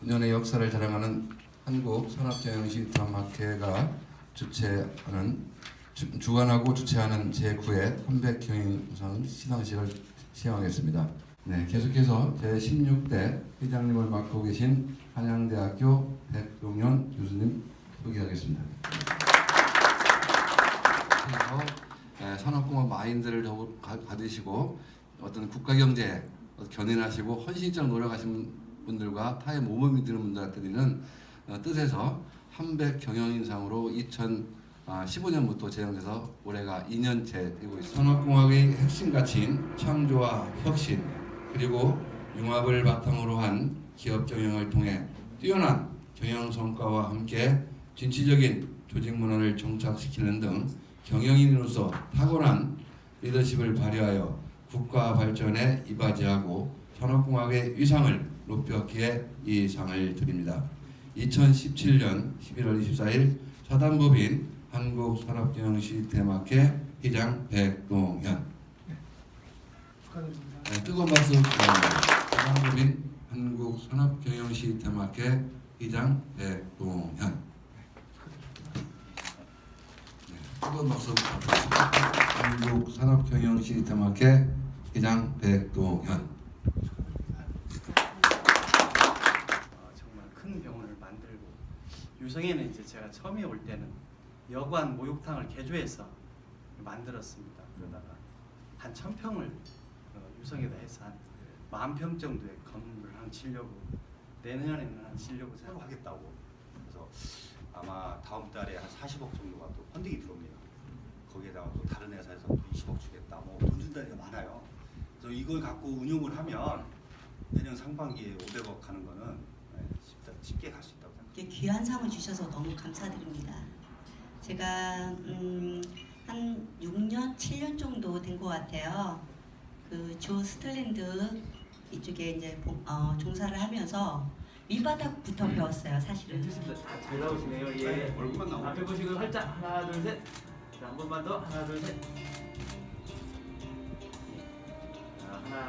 년의 역사를 자랑하는 한국 산업경영시 드라마회가 주최하는 주, 주관하고 주최하는 제9회 한백경영상 시상식을 시행하겠습니다. 네, 계속해서 제16대 회장님을 맡고 계신 한양대학교 백동현 교수님 소개하겠습니다. 그래서 에, 산업공업 마인드를 더욱 가- 가지시고 어떤 국가경제에 견인하시고 헌신적 노력하신 분들과 타의 모범이 되는 분들한테 드리는 어, 뜻에서 한백 경영인상으로 2015년부터 제정돼서 올해가 2년째 되고 있습니다. 산업공학의 핵심 가치인 창조와 혁신 그리고 융합을 바탕으로 한 기업 경영을 통해 뛰어난 경영 성과와 함께 진취적인 조직 문화를 정착시키는 등 경영인으로서 탁월한 리더십을 발휘하여 국가 발전에 이바지하고 산업공학의 위상을 높였기에 이 상을 드립니다. 2017년 11월 24일 사단법인 한국산업경영시스템학회 회장 백동현 네, 뜨거운 박수 부탁드립니다. 사단법인 한국산업경영시스템학회 회장 백동현 네, 뜨거운 박수 부탁드립니다. 한국산업경영시스템학회 회장 백동현 어, 정말 큰 병원을 만들고 유성에는 이제 제가 처음에 올 때는 여관 목욕탕을 개조해서 만들었습니다. 그러다가 한 천평을 어, 유성에다 해서 한 만평 정도의 건물을 한 지려고 내년에는 한 지려고 새로. 하겠다고 그래서 아마 다음 달에 한 40억 정도가 또 펀딩이 들어옵니다. 거기에다가 또 다른 회사에서 또 20억 주겠다. 뭐 돈 준다는 게 많아요. 그래서 이걸 갖고 운용을 하면 내년 상반기에 500억 가는 거는 네, 쉽다, 쉽게 갈 수 있다고 생각합니다. 이렇게 귀한 상을 주셔서 너무 감사드립니다. 제가 음, 한 6년, 7년 정도 된 것 같아요. 그 조 스틀랜드 이쪽에 이제 보- 어, 종사를 하면서 밑바닥부터 배웠어요, 사실은. 잘 나오시네요. 예. 네, 얼굴만 나오네. 앞에 보시고 활짝 하나 둘 셋. 자, 한 번만 더 하나 둘 셋. 자, 하나